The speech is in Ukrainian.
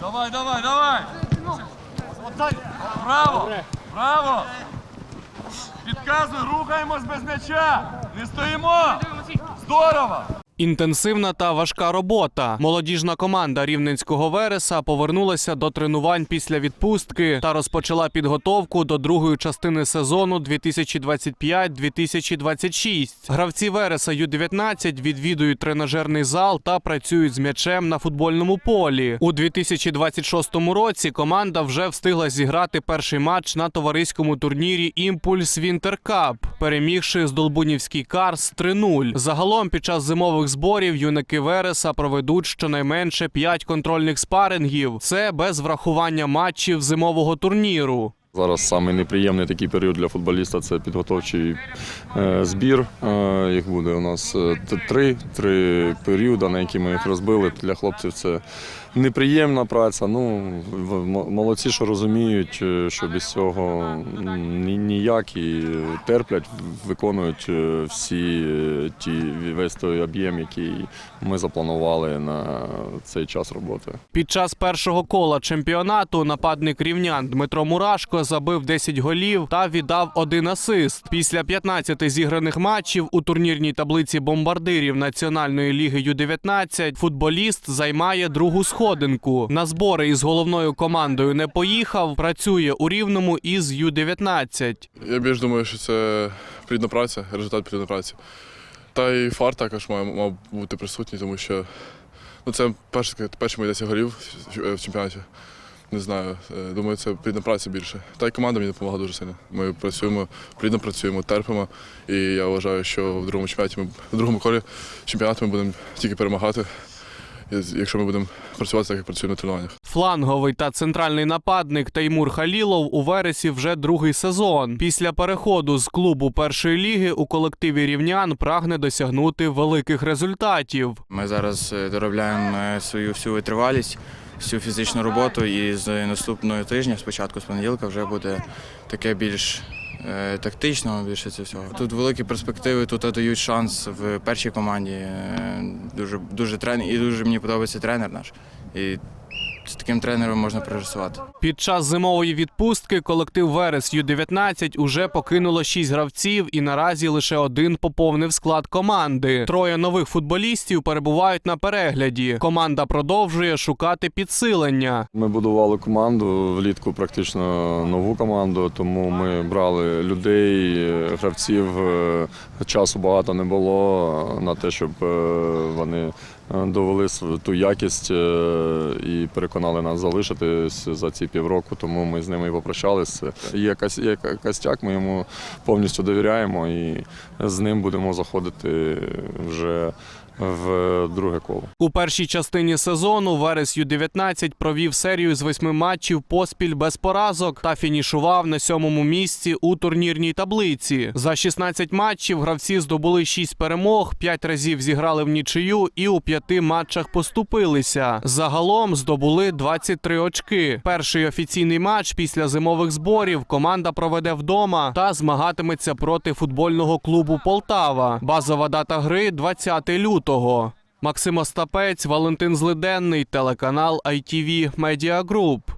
Давай, давай, давай. Браво! Браво! Підказуй, рухаємось без м'яча! Не стоїмо! Здорово! Інтенсивна та важка робота. Молодіжна команда рівненського Вереса повернулася до тренувань після відпустки та розпочала підготовку до другої частини сезону 2025-2026. Гравці Вереса Ю-19 відвідують тренажерний зал та працюють з м'ячем на футбольному полі. У 2026 році команда вже встигла зіграти перший матч на товариському турнірі Імпульс Вінтер Кап, перемігши Здолбунівський Карс 3-0. Загалом під час зимових зборів юнаки Вереса проведуть щонайменше 5 контрольних спарингів. Це без врахування матчів зимового турніру. Зараз самий неприємний такий період для футболіста це підготовчий е, збір. Е, їх буде у нас е, три, три періоди, на які ми їх розбили. Для хлопців це неприємна праця. Ну, молодці, що розуміють, що без цього ніяк і терплять, виконують всі ті весь той об'єм, який ми запланували на цей час роботи. Під час першого кола чемпіонату нападник рівнян Дмитро Мурашко забив 10 голів та віддав один асист. Після 15 зіграних матчів у турнірній таблиці бомбардирів Національної ліги Ю-19 футболіст займає другу сходинку. На збори із головною командою не поїхав. Працює у рівному із Ю-19. Я більш думаю, що це плідна праця, результат плідної праці. Та й фар також має, мав бути присутній, тому що ну, це перший, перший мій 10 голів в- чемпіонаті. Не знаю. е, Думаю, це плідна праця більше. Та й команда мені допомагала дуже сильно. Ми працюємо, плідно працюємо, терпимо. І я вважаю, що в другому чемпіонаті ми в другому колі чемпіонату ми будемо тільки перемагати, якщо ми будемо працювати так, як працюємо на тренуваннях. Фланговий та центральний нападник Таймур Халілов у вересі вже другий сезон. Після переходу з клубу першої ліги у колективі рівнян прагне досягнути великих результатів. Ми зараз е, доробляємо е, свою всю витривалість, всю фізичну роботу, і з наступного тижня, спочатку з понеділка, вже буде таке більш е, тактично, більше це всього. Тут великі перспективи, тут дають шанс в першій команді. Е, Дуже, дуже трен і дуже мені подобається тренер наш. І з таким тренером можна прогресувати. Під час зимової відпустки колектив Верес Ю-19 уже покинуло шість гравців, і наразі лише один поповнив склад команди. Троє нових футболістів перебувають на перегляді. Команда продовжує шукати підсилення. Ми будували команду влітку, практично нову команду, тому ми брали людей, гравців. е, Часу багато не було на те, щоб е, вони довели ту якість е, і переконали нас залишитись за ці півроку. Тому ми з ними і попрощалися. Є костяк, ми йому повністю довіряємо і з ним будемо заходити вже в друге коло. У першій частині сезону Верес Ю-19 провів серію з восьми матчів поспіль без поразок та фінішував на сьомому місці у турнірній таблиці. За 16 матчів гравці здобули 6 перемог, 5 разів зіграли в нічию і у п'яти матчах поступилися. Загалом здобули 23 очки. Перший офіційний матч після зимових зборів команда проведе вдома та змагатиметься проти футбольного клубу Полтава. Базова дата гри 20 лютого. Максим Остапець, Валентин Злиденний, телеканал ITV Media Group.